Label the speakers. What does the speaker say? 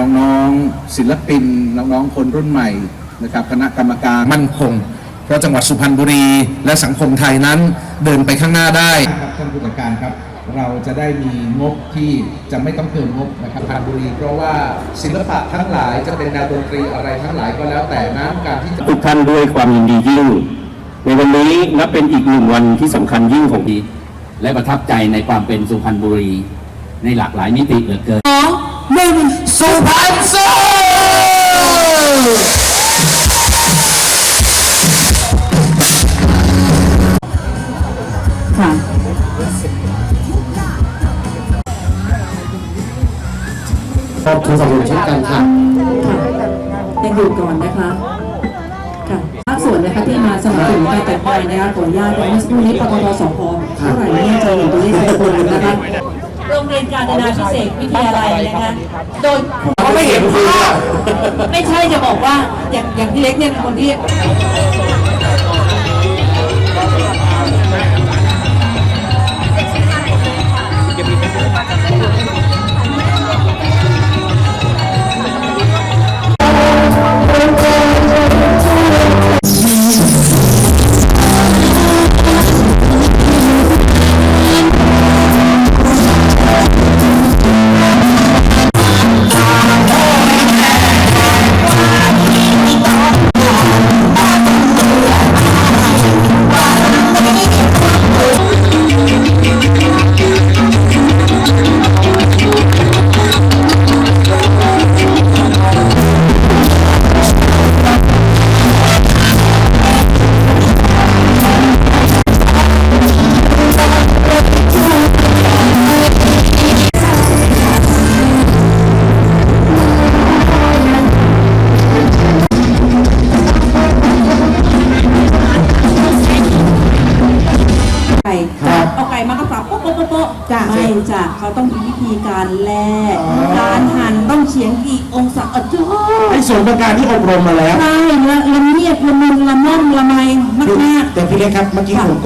Speaker 1: น้องๆ ศิลปิน น้องๆ คนรุ่นใหม่นะครับคณะกรรมการมั่นคง เพราะจังหวัดสุพรรณบุรีและสังคมไทยนั้นเดินไปข้างหน้าได้ครับท่านผู้จัดการครับ เราจะได้มีงบที่จะไม่ต้องเพิ่มงบนะครับสุพรรณบุรี เพราะว่าศิลปะทั้งหลายจะเป็นแนวดนตรีอะไรทั้งหลายก็แล้วแต่นั้นการที่จะ
Speaker 2: ทุกท่านด้วยความยินดียิ่งในวันนี้นับเป็นอีกหนึ่งวันที่สำคัญยิ่งของปี
Speaker 3: และประทับใจในความเป็นสุพรรณบุรี ในหลากหลายมิติเหลือเกิน
Speaker 4: หนึ่งสุพรรณสู้
Speaker 5: ค่ะ
Speaker 2: ขอบคุณสำหรับเช่นกันค่ะ
Speaker 5: ยังอยู่ก่อนนะคะค่ะภาคส่วนนะคะที่มาสนับสนุนการแต่งกายนะคะขออนุญาตเมื่อสักครู่นี้ปตทสพเท่าไหร่เนี่ยจะเห็นตัวเลขเป็นคนนะคะ โรงเรียนการจนาพิเศษวิทยาลัยนะคะ โดยเขาไม่เห็นคุณไม่ใช่จะบอกว่าอย่างอย่างพี่เล็กเนี่ยเป็นคนที่ ไก่เอาไก่มากระสับโป๊ะโป๊ะโป๊ะโป๊ะไม่จ้ะเขาต้องมีวิธีการแล่การหั่นต้องเฉียงกี่องศาเออจ้
Speaker 4: ไอ้ส่วนประการที่อบรมมาแล้ว
Speaker 5: ใช่ละละเมียดละมุนละม่อมละไมมากมาก
Speaker 4: แต่พี่เล็กครับเมื่อกี้ผม